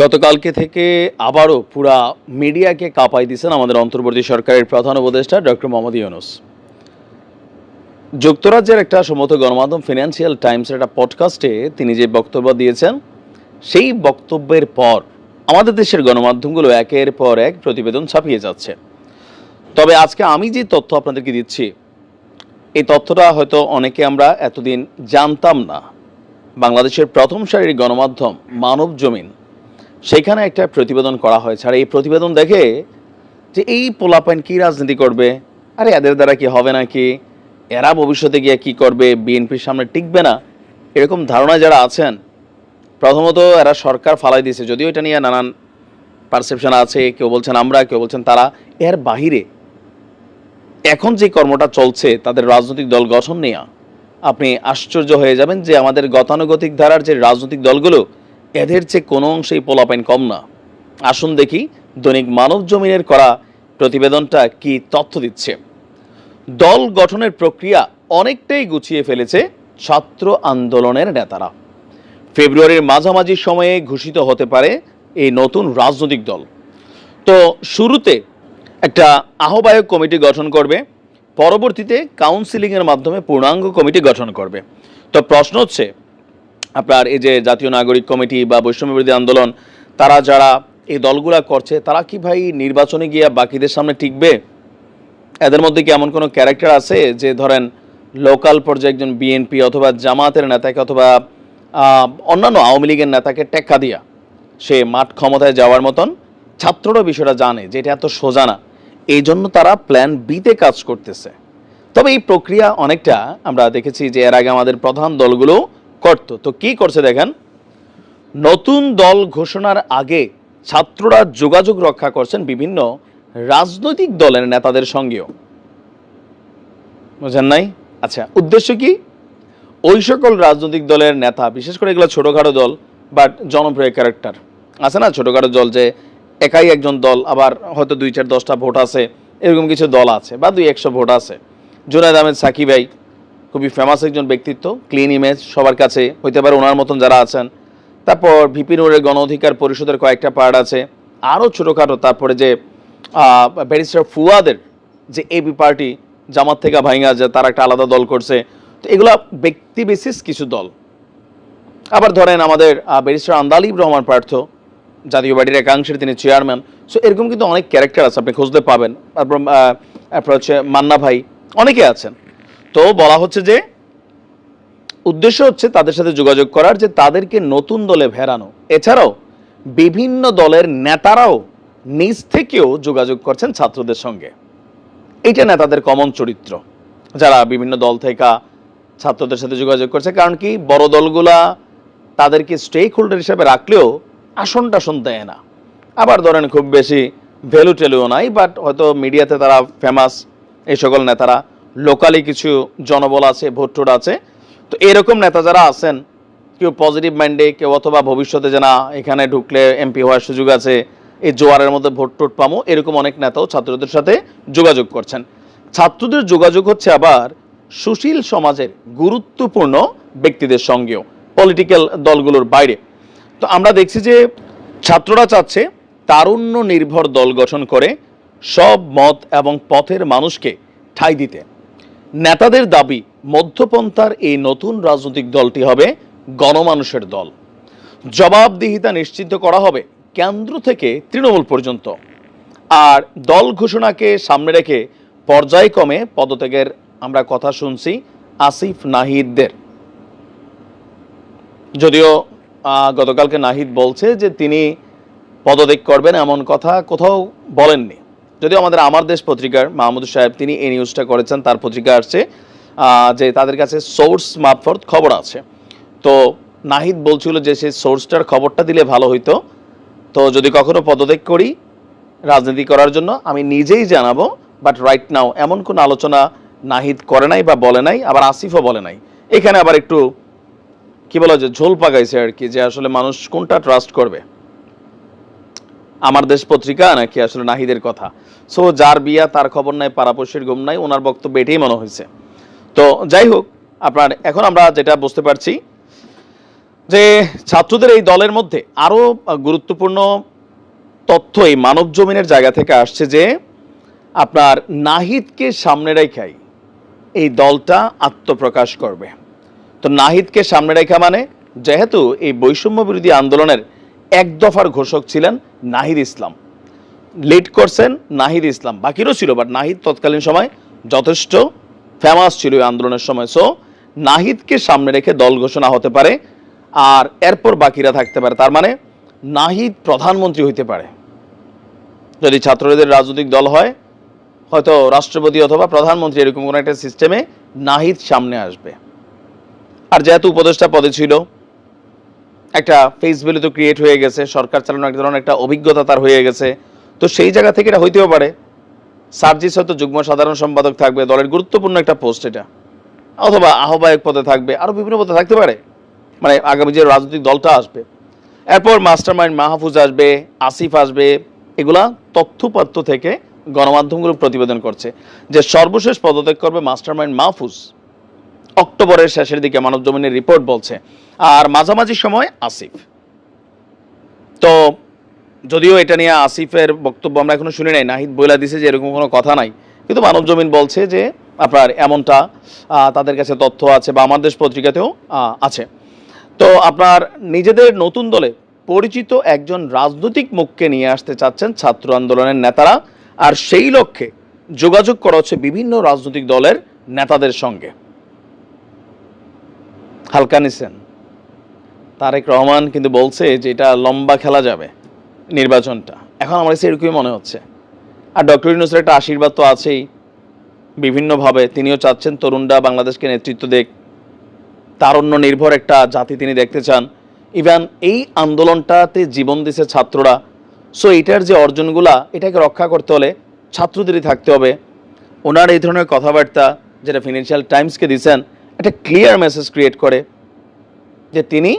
গতকালকে থেকে আবারও পুরা মিডিয়াকে কাঁপাই দিয়েছেন আমাদের অন্তর্বর্তী সরকারের প্রধান উপদেষ্টা ডক্টর মোহাম্মদ ইউনুস। যুক্তরাজ্যের একটা সম্মত গণমাধ্যম ফিনান্সিয়াল টাইমসের একটা পডকাস্টে তিনি যে বক্তব্য দিয়েছেন, সেই বক্তব্যের পর আমাদের দেশের গণমাধ্যমগুলো একের পর এক প্রতিবেদন ছাপিয়ে যাচ্ছে। তবে আজকে আমি যে তথ্য আপনাদেরকে দিচ্ছি, এই তথ্যটা হয়তো অনেকে আমরা এতদিন জানতাম না। বাংলাদেশের প্রথম সারির গণমাধ্যম মানব জমিন সেখানে একটা প্রতিবেদন করা হয়েছে। আর এই প্রতিবেদন দেখে যে এই পোলাপাইন কি রাজনীতি করবে? আরে এদের দ্বারা কি হবে না নাকি? এরা ভবিষ্যতে গিয়ে কি করবে? বিএনপির সামনে টিকবে না? এরকম ধারণা যারা আছেন, প্রথমত এরা সরকার ফালাই দিয়েছে। যদিও এটা নিয়ে নানান পারসেপশন আছে, কেউ বলছেন আমরা, কেউ বলছেন তারা। এর বাহিরে এখন যে কর্মটা চলছে, তাদের রাজনৈতিক দল গঠন নেওয়া আপনি আশ্চর্য হয়ে যাবেন যে আমাদের গতানুগতিক ধারার যে রাজনৈতিক দলগুলো এদের চেয়ে কোনো অংশেই পোলাপাইন কম না। আসুন দেখি দৈনিক মানব জমিনের করা প্রতিবেদনটা কি তথ্য দিচ্ছে। দল গঠনের প্রক্রিয়া অনেকটাই গুছিয়ে ফেলেছে ছাত্র আন্দোলনের নেতারা। ফেব্রুয়ারির মাঝামাঝি সময়ে ঘোষিত হতে পারে এই নতুন রাজনৈতিক দল। তো শুরুতে একটা আহ্বায়ক কমিটি গঠন করবে, পরবর্তীতে কাউন্সিলিংয়ের মাধ্যমে পূর্ণাঙ্গ কমিটি গঠন করবে। তো প্রশ্ন হচ্ছে আপনার এই যে জাতীয় নাগরিক কমিটি বা বৈষম্য বিরোধী আন্দোলন, তারা যারা এই দলগুলা করছে, তারা কি ভাই নির্বাচনে গিয়ে বাকিদের সামনে টিকবে? এদের মধ্যে কি এমন কোনো ক্যারেক্টার আছে যে ধরেন লোকাল পর্যায়ে একজন বিএনপি অথবা জামাতের নেতাকে অথবা অন্যান্য আওয়ামী লীগের নেতাকে টেক্কা দিয়া সে মাঠ ক্ষমতায় যাওয়ার মতন ছাত্ররা বিষয়টা জানে যে এটা এত সোজা না। এই জন্য তারা প্ল্যান বিতে কাজ করতেছে। তবে এই প্রক্রিয়া অনেকটা আমরা দেখেছি যে এর আগে আমাদের প্রধান দলগুলো করতো। তো কি করছে দেখেন? নতুন দল ঘোষণার আগে ছাত্ররা যোগাযোগ রক্ষা করছেন বিভিন্ন রাজনৈতিক দলের নেতাদের সঙ্গেও। বুঝেন নাই? আচ্ছা উদ্দেশ্য কি? ওই সকল রাজনৈতিক দলের নেতা, বিশেষ করে এগুলো ছোটোখাটো দল বাট জনপ্রিয় ক্যারেক্টার আছে না ছোটোখাটো দল যে একাই একজন দল, আবার হয়তো দুই চার দশটা ভোট আছে, এরকম কিছু দল আছে, বা দুই একশো ভোট আছে। জুনায়দ আহমেদ সাকিব ভাই খুবই ফেমাস একজন ব্যক্তিত্ব ক্লিন ইমেজ সবার কাছে হইতে পারে ওনার মতন যারা আছেন। তারপর ভিপি নুরের গণ অধিকার পরিষদের কয়েকটা পার্ট আছে। আরও ছোটোখাটো তারপরে যে ব্যারিস্টার ফুয়াদের যে এবি পার্টি জামাত থেকে ভাইঙ্গা যে তারা একটা আলাদা দল করছে। তো এগুলা ব্যক্তি বিশেষ কিছু দল। আবার ধরেন আমাদের ব্যারিস্টার আন্দালিব রহমান পার্থ, জাতীয় পার্টির একাংশের তিনি চেয়ারম্যান সো এরকম কিন্তু অনেক ক্যারেক্টার আছে, আপনি খুঁজতে পাবেন। তারপর হচ্ছে মান্না ভাই, অনেকে আছেন। তো বলা হচ্ছে যে, উদ্দেশ্য হচ্ছে তাদের সাথে যোগাযোগ করার যে তাদেরকে নতুন দলে ভেড়ানো এছাড়াও বিভিন্ন দলের নেতারাও নিজ থেকেও যোগাযোগ করছেন ছাত্রদের সঙ্গে। এটা নেতাদের কমন চরিত্র। যারা বিভিন্ন দল থেকে ছাত্রদের সাথে যোগাযোগ করছে, কারণ কি বড় দলগুলা তাদেরকে স্টেক হোল্ডার হিসেবে রাখলেও আসন টাসন দেয় না। আবার ধরেন খুব বেশি ভ্যালু টেলুও নাই বাট হয়তো মিডিয়াতে তারা ফেমাস এই সকল নেতারা লোকালি কিছু জনবল আছে ভোট টোট আছে। তো এরকম নেতা যারা আছেন, কেউ পজিটিভ মাইন্ডে কেউ অথবা ভবিষ্যতে যে না, এখানে ঢুকলে এমপি হওয়ার সুযোগ আছে, এই জোয়ারের মধ্যে ভোট টোট পামো, এরকম অনেক নেতাও ছাত্রদের সাথে যোগাযোগ করছেন। ছাত্রদের যোগাযোগ হচ্ছে আবার সুশীল সমাজের গুরুত্বপূর্ণ ব্যক্তিদের সঙ্গেও পলিটিক্যাল দলগুলোর বাইরে। তো আমরা দেখছি যে ছাত্ররা চাচ্ছে তারুণ্য নির্ভর দল গঠন করে সব মত এবং পথের মানুষকে ঠাঁই দিতে। নেতাদের দাবি, মধ্যপন্থার এই নতুন রাজনৈতিক দলটি হবে গণমানুষের দল। জবাবদিহিতা নিশ্চিত করা হবে কেন্দ্র থেকে তৃণমূল পর্যন্ত। আর দল ঘোষণাকে সামনে রেখে পর্যায়ক্রমে পদত্যাগের আমরা কথা শুনছি আসিফ নাহিদদের। যদিও গতকালকে নাহিদ বলছে যে তিনি পদত্যাগ করবেন এমন কথা কোথাও বলেননি। যদিও আমাদের আমার দেশ পত্রিকার মাহমুদ সাহেব তিনি এই নিউজটা করেছেন, তার পত্রিকা আসছে যে তাদের কাছে সোর্স মারফত খবর আছে। তো নাহিদ বলছিল যে সেই সোর্সটার খবরটা দিলে ভালো হইতো। তো যদি কখনো পদত্যাগ করি রাজনীতি করার জন্য, আমি নিজেই জানাব বাট রাইট নাও এমন কোন আলোচনা নাহিদ করে নাই বা বলে নাই, আবার আসিফও বলে নাই। এখানে আবার একটু, কি বলা যায়, ঝোল পাকাইছে আর কি, যে আসলে মানুষ কোনটা ট্রাস্ট করবে। আমার দেশ পত্রিকা নাকি আসলে নাহিদের কথা। সো যার বিয়া তার খবর নাই, পাড়াপড়শির গুম নাই, ওনার বক্তব্য এটাই মনে হয়েছে। তো যাই হোক, আপনার এখন আমরা যেটা বুঝতে পারছি যে ছাত্রদের এই দলের মধ্যে আরও গুরুত্বপূর্ণ তথ্য এই মানব জমিনের জায়গা থেকে আসছে যে আপনার নাহিদকে সামনে রেখাই এই দলটা আত্মপ্রকাশ করবে। তো নাহিদকে সামনে রেখা মানে যেহেতু এই বৈষম্য বিরোধী আন্দোলনের এক দফার ঘোষক ছিলেন নাহিদ ইসলাম। লিড করছেন নাহিদ ইসলাম। বাকিরও ছিল বাট নাহিদ তৎকালীন সময় যথেষ্ট ফেমাস ছিল এই আন্দোলনের সময়। সো নাহিদকে সামনে রেখে দল ঘোষণা হতে পারে, আর এরপর বাকিরা থাকতে পারে। তার মানে নাহিদ প্রধানমন্ত্রী হইতে পারে। যদি ছাত্রদের রাজনৈতিক দল হয়, হয়তো রাষ্ট্রপতি অথবা প্রধানমন্ত্রী এরকম কোনো একটা সিস্টেমে নাহিদ সামনে আসবে। আর যেহেতু উপদেষ্টা পদে ছিল একটা ফেস ভ্যালু তো ক্রিয়েট হয়ে গেছে, সরকার চালানোর এক ধরনের একটা অভিজ্ঞতা তার হয়ে গেছে। তো সেই জায়গা থেকে এটা হইতেও পারে। সার্জিস হয়তো যুগ্ম সাধারণ সম্পাদক থাকবে, দলের গুরুত্বপূর্ণ একটা পোস্ট এটা। অথবা আহ্বায়ক পদে থাকবে, আরও বিভিন্ন পদে থাকতে পারে। মানে আগামী যে রাজনৈতিক দলটা আসবে। এরপর মাস্টার মাইন্ড মাহফুজ আসবে, আসিফ আসবে, এগুলা তথ্যপাত্র থেকে গণমাধ্যমগুলো প্রতিবেদন করছে। যে সর্বশেষ পদত্যাগ করবে মাস্টার মাইন্ড মাহফুজ। অক্টোবরের শেষের দিকে মানব জমিনের রিপোর্ট বলছে। আর মাঝামাঝি সময় আসিফ। তো যদিও এটা নিয়ে আসিফের বক্তব্য আমরা এখনও শুনি নাই, নাহিদ বইলা দিছে যে এরকম কোনো কথা নাই। কিন্তু মানব জমিন বলছে যে আপনার এমনটা তাদের কাছে তথ্য আছে বা আমার দেশ পত্রিকাতেও আছে। তো আপনার নিজেদের নতুন দলে পরিচিত একজন রাজনৈতিক মুখকে নিয়ে আসতে চাচ্ছেন ছাত্র আন্দোলনের নেতারা। আর সেই লক্ষ্যে যোগাযোগ করা হচ্ছে বিভিন্ন রাজনৈতিক দলের নেতাদের সঙ্গে। হালকা নিছেন। তারেক রহমান কিন্তু বলছে যে এটা লম্বা খেলা যাবে নির্বাচনটা। এখন আমার কাছে এরকমই মনে হচ্ছে। আর ডক্টর ইউনুসের একটা আশীর্বাদ তো আছেই। বিভিন্নভাবে তিনিও চাচ্ছেন তরুণরা বাংলাদেশকে নেতৃত্ব দেখ তারুণ্য নির্ভর একটা জাতি তিনি দেখতে চান। ইভেন, এই আন্দোলনটাতে জীবন দিছে ছাত্ররা। সো এটার যে অর্জনগুলা, এটাকে রক্ষা করতে হলে ছাত্রদেরই থাকতে হবে। ওনার এই ধরনের কথাবার্তা, যেটা ফিনান্সিয়াল টাইমসকে দিয়েছেন একটা ক্লিয়ার মেসেজ ক্রিয়েট করে যে তিনি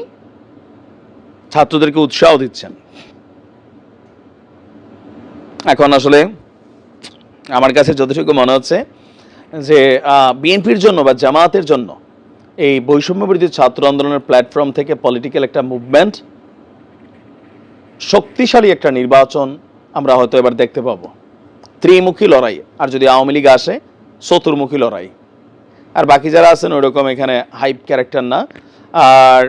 ছাত্রদেরকে উৎসাহ দিচ্ছেন। এখন আসলে আমার কাছে যতটুকু মনে হচ্ছে যে বিএনপির জন্য বা জামায়াতের জন্য এই বৈষম্য বিরোধী ছাত্র আন্দোলনের প্ল্যাটফর্ম থেকে পলিটিক্যাল একটা মুভমেন্ট শক্তিশালী একটা নির্বাচন আমরা হয়তো এবার দেখতে পাবো। ত্রিমুখী লড়াই, আর যদি আওয়ামী লীগ আসে, চতুর্মুখী লড়াই। আর বাকি যারা আছেন ওরকম এখানে হাইপ ক্যারেক্টার না। আর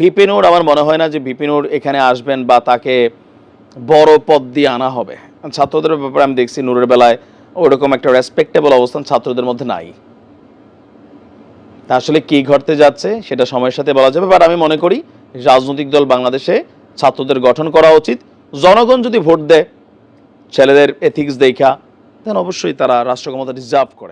বিপিনুর আমার মনে হয় না যে বিপিনুর এখানে আসবেন বা তাকে বড় পদ দিয়ে আনা হবে। ছাত্রদের ব্যাপারে আমি দেখছি নূরের বেলায় ওরকম একটা রেসপেক্টেবল অবস্থান ছাত্রদের মধ্যে নাই। আসলে কি ঘটতে যাচ্ছে সেটা সময়ের সাথে বলা যাবে বাট আমি মনে করি রাজনৈতিক দল বাংলাদেশে ছাত্রদের গঠন করা উচিত। জনগণ যদি ভোট দেয়, ছেলেদের এথিক্স দেখা দেন অবশ্যই তারা রাষ্ট্র ক্ষমতা করে।